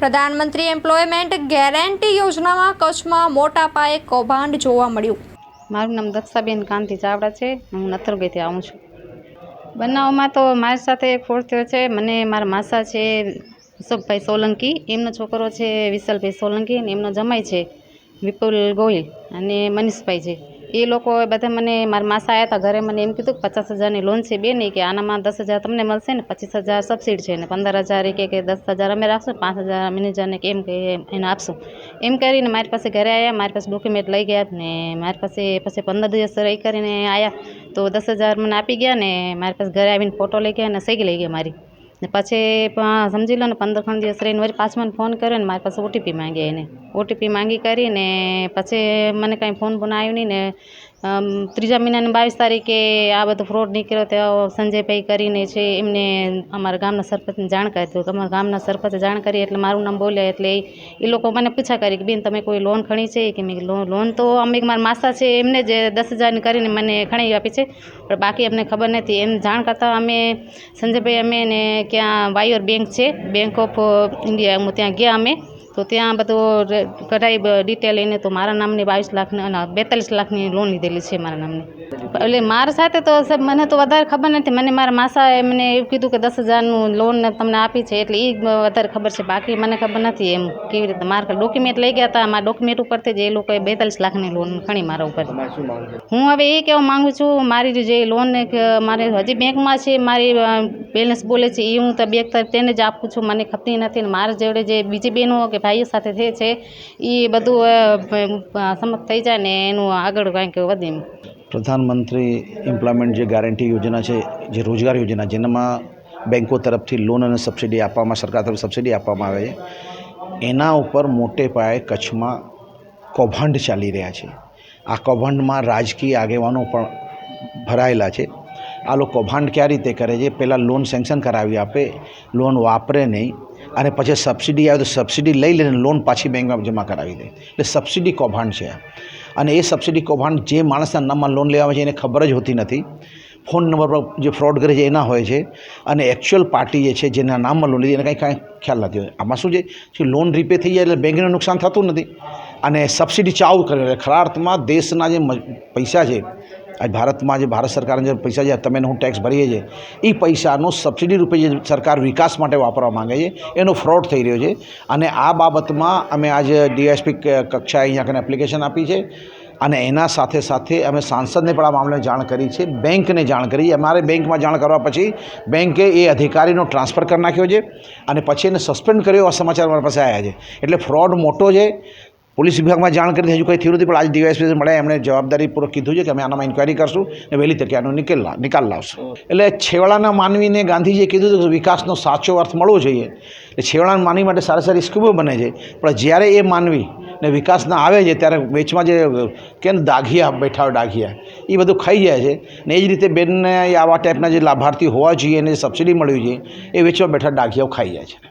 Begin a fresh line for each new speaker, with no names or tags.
પ્રધાનમંત્રી employment guarantee યોજનામાં કચ્છમાં મોટા પાયે કૌભાંડ જોવા મળ્યું.
મારું નામ દક્ષાબેન કાંતિ ચાવડા છે. હું નથરગેથી આવું છું. બનાવમાં તો મારી સાથે એક ફોડ થયો છે. મને મારા માસા છે અશોકભાઈ સોલંકી. એમનો છોકરો છે, વિશાલભાઈ સોલંકી અને એમનો જમાઈ છે, વિપુલ ગોહિલ અને મનીષભાઈ છે. એ લોકો બધા મને, મારા માસા આવ્યા હતા ઘરે, મને એમ કીધું કે પચાસ હજારની લોન છે બે નહીં કે આનામાં દસ હજાર તમને મળશે ને, પચીસ હજાર સબસિડ છે ને, પંદર હજાર એ કે દસ હજાર અમે રાખશું પાંચ હજાર મેનેજરને કે એમ કે એને આપશું. એમ કરીને મારી પાસે ઘરે આવ્યા મારી પાસે ડોક્યુમેન્ટ લઈ ગયા ને, મારી પાસે પછી પંદર દિવસ રહી કરીને આવ્યા તો દસ હજાર મને આપી ગયા ને, મારી પાસે ઘરે આવીને ફોટો લઈ ગયા અને સહી લઈ ગયા મારી. ને પછી સમજી લો ને પંદર ખણ દિવસ રહીને વળી પાછો મને ફોન કર્યો ને મારી પાસે ઓટીપી માંગ્યા એને. ઓટીપી માંગી કરીને પછી મને કાંઈ ફોન બોન આવ્યો નહીં ને ત્રીજા મહિનાની બાવીસ તારીખે આ બધો ફ્રોડ નીકળ્યો તો સંજયભાઈ કરીને છે, એમને અમારા ગામના સરપંચને જાણ કરી તો અમારા ગામના સરપંચે જાણ કરી એટલે મારું નામ બોલ્યા એટલે એ- લોકો મને પૂછા કરી કે, બેન, તમે કોઈ લોન ખણી છે? કે મેં લોન તો અમે મારા માસા છે, એમને જ દસ હજારની કરીને મને ખણી આપી છે, પણ બાકી અમને ખબર નથી. એમ જાણ કરતાં અમે, સંજયભાઈ અમે ને ક્યાં વાયોર બેંક છે, બેંક ઓફ ઇન્ડિયા ત્યાં ગયા અમે. તો ત્યાં બધું કઢાઈ ડિટેલ એને તો મારા નામની બાવીસ લાખની અને બેતાલીસ લાખની લોન લીધેલી છે મારા નામની. એટલે મારા સાથે તો સાહેબ મને તો વધારે ખબર નથી. મને મારા માસાએ મને એવું કીધું કે દસ હજારનું લોન તમને આપી છે એટલે એ વધારે ખબર છે. બાકી મને ખબર નથી એમ કેવી રીતે. મારા ડોક્યુમેન્ટ લઈ ગયા હતા. મારા ડોક્યુમેન્ટ ઉપરથી જ એ લોકોએ બેતાલીસ લાખની લોન ખણી મારા ઉપર. હું હવે એ કહેવા માગું છું મારી જે લોન મારે હજી બેંકમાં છે મારી બેલેન્સ બોલે છે એ હું તો બેંક તરફ તેને જ આપું છું. મને ખપતી નથી ને મારા જોડે જે બીજી બહેનો કે ભાઈઓ સાથે જે છે એ બધું અ, સમજ થઈ જાય ને એનું આગળ કાંઈક વધે
પ્રધાનમંત્રી એમ્પ્લોયમેન્ટ જે ગેરંટી યોજના છે જે રોજગાર યોજના જેનામાં બેન્કો તરફથી લોન અને સબસિડી આપવામાં સરકાર તરફ સબસિડી આપવામાં આવે છે એના ઉપર મોટે પાયે કચ્છમાં કૌભાંડ ચાલી રહ્યા છે. આ કૌભાંડમાં રાજકીય આગેવાનો પણ ભરાયેલા છે. આ લોકો કૌભાંડ કયા રીતે કરે છે? પહેલાં લોન સેન્કશન કરાવી આપે લોન વાપરે નહીં, અને પછી સબસિડી આવે તો સબસિડી લઈ લઈને લોન પાછી બેંકમાં જમા કરાવી દે. એટલે સબસિડી કૌભાંડ છે અને એ સબસિડી કૌભાંડ જે માણસના નામમાં લોન લેવા આવે છે એને ખબર જ હોતી નથી. ફોન નંબર પર જે ફ્રોડ કરે છે એના હોય છે. અને એકચ્યુઅલ પાર્ટી જે છે, જેના નામમાં લોન લીધી એને કાંઈ કાંઈ ખ્યાલ નથી હોય આમાં શું છે? કે લોન રીપે થઈ જાય એટલે બેંકને નુકસાન થતું નથી. અને સબસિડી ચાલુ કરે એટલે ખરા અર્થમાં દેશના જે પૈસા છે આજ ભારતમાં જે ભારત સરકારના જે પૈસા જે તમે હું ટેક્સ ભરીએ છીએ એ પૈસાનો સબસિડી રૂપે જે સરકાર વિકાસ માટે વાપરવા માંગે છે, એનો ફ્રોડ થઈ રહ્યો છે. અને આ બાબતમાં અમે આજે ડીએસપી કક્ષાએ અહીંયા કને એપ્લિકેશન આપી છે. અને એના સાથે સાથે અમે સાંસદને પણ આ મામલે જાણ કરી છે, બેંકને જાણ કરી અમારે બેંકમાં જાણ કરવા પછી બેંકે એ અધિકારીનો ટ્રાન્સફર કરી નાખ્યો છે અને પછી એને સસ્પેન્ડ કર્યો આ સમાચાર મારી પાસે આવ્યા છે. એટલે ફ્રોડ મોટો છે. પોલીસ વિભાગમાં જાણ કરી હજુ કંઈ થયું નથી પણ આજે ડીવાયસપી મળ્યા એમણે જવાબદારીપૂર્વક કીધું છે કે અમે આનામાં ઇન્કવાયરી કરશું અને વહેલી તકે આનો નિકાલ નિકાલ લાવશું. એટલે છેવાડાના માનવીને ગાંધીજીએ કીધું હતું કે વિકાસનો સાચો અર્થ મળવો જોઈએ. એટલે છેવાડાના માનવી માટે સારી સારી સ્કીમો બને છે. પણ જ્યારે એ માનવી ને વિકાસના આવે છે ત્યારે વેચમાં જે કે દાઘિયા બેઠા હોય દાઘિયા એ બધું ખાઈ જાય છે. ને એ જ રીતે બેનને આવા ટાઈપના જે લાભાર્થી હોવા જોઈએ જે સબસિડી મળવી જોઈએ એ વેચવા બેઠા દાઘિયાઓ ખાઈ જાય છે.